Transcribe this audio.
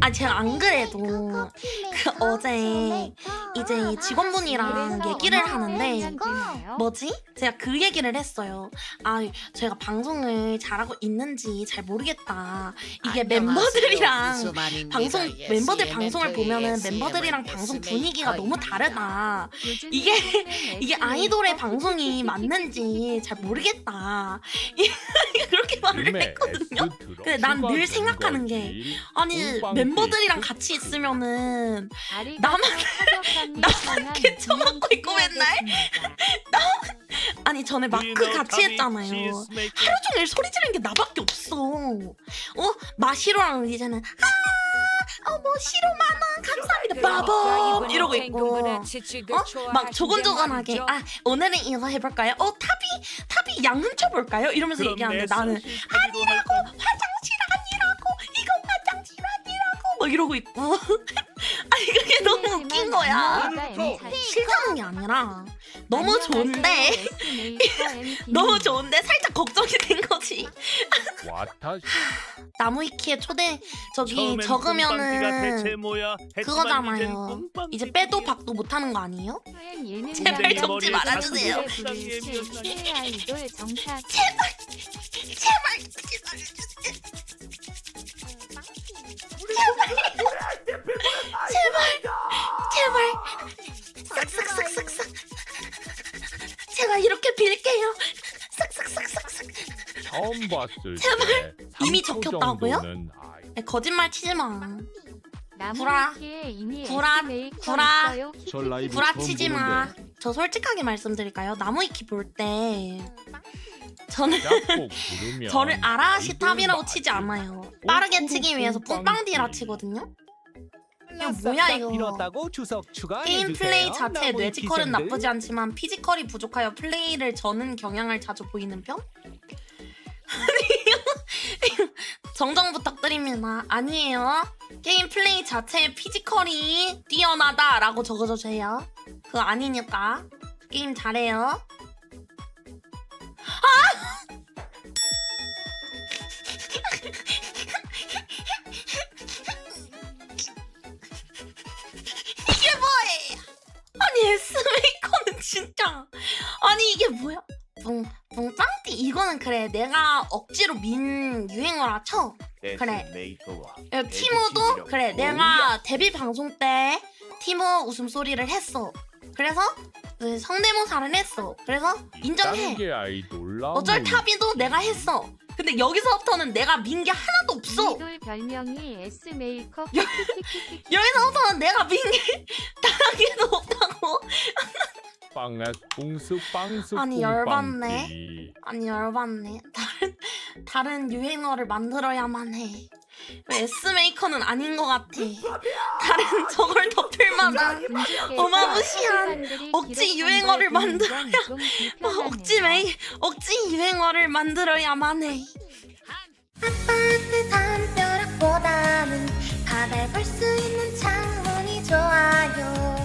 아 제가 안 그래도 그 어제 이제 직원분이랑 얘기를 하는데 뭐지? 제가 그 얘기를 했어요. 아 제가 방송을 잘하고 있는지 잘 모르겠다. 이게 멤버들이랑 방송 멤버들 방송을 보면은 멤버들이랑 방송 분위기가 너무 다르다. 이게 이게 아이돌의 방송이 맞는지 잘 모르겠다. 그렇게 말을 했거든요. 근데 난 늘 생각하는 게 아니 멤버들이랑 같이 있으면은 나만 맨날 아니 전에 마크 같이 했잖아요. 하루 종일 소리 지르는 게 나밖에 없어. 어 마시로랑 이제는 아, 어뭐 시로 만원 감사합니다 빠밤 이러고 있고 어? 막 조곤조곤하게 아 오늘은 이거 해볼까요? 어 탑이 탑이 양 훔쳐볼까요? 이러면서 얘기하는데 나는 아니라고 화장실 아니라고 이건 화장실 아니라고 막 이러고 있고 아니 그게 너무 웃긴 거야. 싫다는 게 아니라 너무 좋은데 너무 좋은데 살짝 걱정이 된 거지. 와타 나무위키에 초대 저기 적으면은 그거잖아요. 이제 빼도 박도 못 하는 거 아니에요? 제발 적지 말아주세요. 정착. 제발 제발 싹싹싹싹싹 제가 이렇게 빌게요 싹싹싹싹싹 처음 봤을 제발. 때 이미 3초 적혔다고요? 아이- 에, 거짓말 치지 마 구라 구라, 구라. 저 라이브 구라 처음 치지 마. 보는데 저 솔직하게 말씀드릴까요? 나무위키 볼 때 저는 부르면 저를 아라시 탑이라고 치지 않아요. 빠르게 치기 위해서 뿜빵디라 치거든요. 이거 뭐야 이거? 이렇다고 주석 추가 게임 플레이 자체 뇌지컬은 나쁘지 않지만 피지컬이 부족하여 플레이를 저는 경향을 자주 보이는 편? 아니요. 정정 부탁드립니다. 아니에요. 게임 플레이 자체의 피지컬이 뛰어나다라고 적어주세요. 그거 아니니까. 게임 잘해요. 진짜 아니 이게 뭐야? 붕 붕빵띠 이거는 그래 내가 억지로 민 유행어라 쳐. 그래. 야, 티모도 그래 내가 데뷔 방송 때 티모 웃음소리를 했어. 그래서 그 성대모사를 했어. 그래서 인정해. 아이돌 어쩔 타비도 내가 했어. 근데 여기서부터는 내가 민 게 하나도 없어. 아이돌 별명이 S 메이크업 여- 여기서부터는 내가 민게 없다고. 빵아 꽁수 빵수 아니, 열받네. 아니 열받네. 다른 다른 유행어를 만들어야만 해. S 메이커는 아닌 것 같아. 다른 저걸 덮을만한 어마무시한 억지 유행어를 만들어야 뭐 억지 메이 억지 유행어를 만들어야만 해. 아파트 담벼락보다는 바다볼수 있는 창문이 좋아요.